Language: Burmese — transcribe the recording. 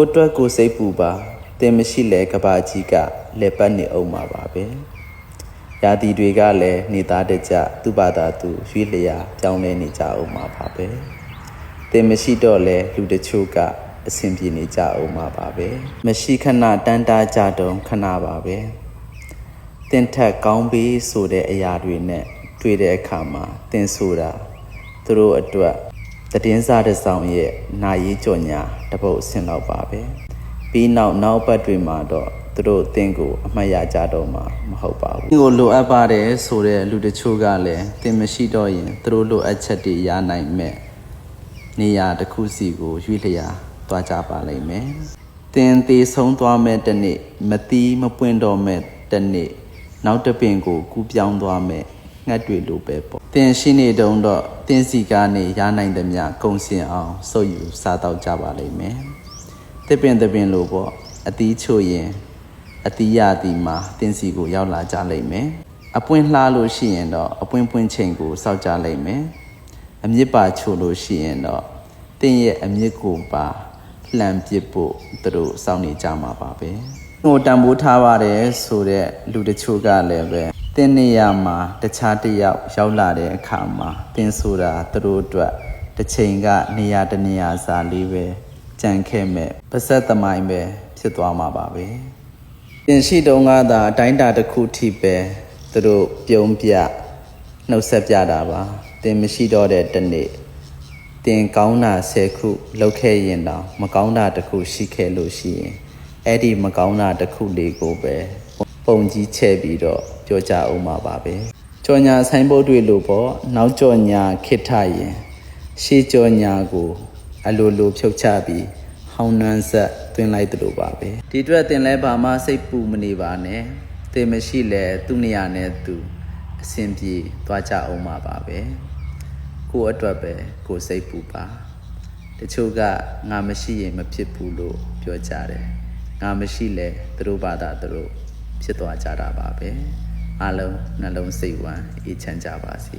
ကိုအတွက်ကိုစိတ်ပူပါတင်မရှိလဲကဘာကြီးကလက်ပတ်နေအောင်မှာပါပဲရာသီတွေကလည်းနေသားတကြသူ့ဘာသာသူရွေးလျာပြောင်းလဲနေကြအောင်မှာပါပဲတင်မရှိတော့လဲလူတချို့ကအဆင်ပြေနေကြအောင်မှာပါပဲမရှိခဏတန်းတာကြတုံခဏပါပဲတင်ထက်ကောင်းပြီးဆိုတဲ့အရာတွေနဲ့တွေ့တဲ့အခါမှာတင်ဆိုတာသူတို့အတွက် တည်င်းစားတဲ့ဆောင်ရဲ့နာရေးကြော်ညာတစ်ပုတ်အဆင့်တော့ပါပဲပြီးနောက်နောက်ပတ်တွေမှာတော့သူတို့အတင်းကိုအမှတ်ရကြတော့မှာမဟုတ်ပါဘူးဒီကိုလိုအပ်ပါတယ်ဆိုတဲ့လူတချို့ကလည်းတင်မရှိတော့ရင်သူတို့လိုအပ်ချက်တွေရနိုင်မဲ့နေရာတစ်ခုစီကိုရွေးလျာသွားကြပါလိမ့်မယ်တင်သေးဆုံးသွားမဲ့တစ်နေ့မတီးမပွင့်တော့မဲ့တစ်နေ့နောက်တစ်ပင်ကိုကူးပြောင်းသွားမဲ့ငှက်တွေလိုပဲပေါ့တင်ရှိနေတုံးတော့ တင်စီကနေရနိုင်သမျှကုံစင်အောင်စုပ်ယူစားတော့ကြပါလိမ့်မယ်တစ်ပင်တစ်ပင်လိုပေါ့အသီးချို့ရင်အသီးရသည်မှာတင်စီကိုရောက်လာကြလိမ့်မယ်အပွင့်လှလို့ရှိရင်တော့အပွင့်ပွင့်ချိန်ကိုစောက်ကြလိမ့်မယ်အမြစ်ပါချို့လို့ရှိရင်တော့တင်ရဲ့အမြစ်ကိုပါလှန်ပစ်ဖို့သူတို့စောင့်နေကြမှာပါပဲဟိုတန်ဖိုးထားပါတယ်ဆိုတော့လူတချို့ကလည်းပဲ တင်းနေရမှာတခြားတစ်ယောက်ရောက်လာတဲ့အခါမှာတင်းဆိုတာသူတို့အတွက်တစ်ချိန်ကနေရာတစ်နေရာစာလေးပဲကြံခဲ့မဲ့ပါဆက်သမိုင်းပဲဖြစ်သွားမှာပါပဲတင်ရှိတုံးကသာအတိုင်းတာတစ်ခုထိပဲသူတို့ပြုံးပြနှုတ်ဆက်ပြတာပါတင်မရှိတော့တဲ့တစ်နေ့တင်ကောင်းတာ10ခုလောက်ခဲ့ရင်တော့မကောင်းတာတစ်ခုရှိခဲ့လို့ရှိရင်အဲ့ဒီမကောင်းတာတစ်ခုလေးကိုပဲပုံကြီးချဲ့ပြီးတော့ ပြောကြအောင်ပါပါပဲကြော်ညာဆိုင်ဘုတ်တွေလို့ပေါ့နောက်ကြော်ညာခစ်ထရင်ရှေးကြော်ညာကိုအလိုလိုဖြုတ်ချပြီးဟောင်းနှမ်းဆက်တွင်လိုက်သလိုပါပဲဒီအတွက်တင်လဲဘာမှစိတ်ပူမနေပါနဲ့တင်မရှိလဲသူ့နေရာနဲ့သူအဆင်ပြေသွားကြအောင်ပါပါပဲကိုယ့်အတွက်ပဲကိုယ်စိတ်ပူပါတချို့ကငါမရှိရင်မဖြစ်ဘူးလို့ပြောကြတယ်ငါမရှိလဲသူတို့ဘာသာသူတို့ဖြစ်သွားကြတာပါပဲ အားလုံးနှလုံးစိတ်ဝမ်းအေးချမ်းကြပါစေ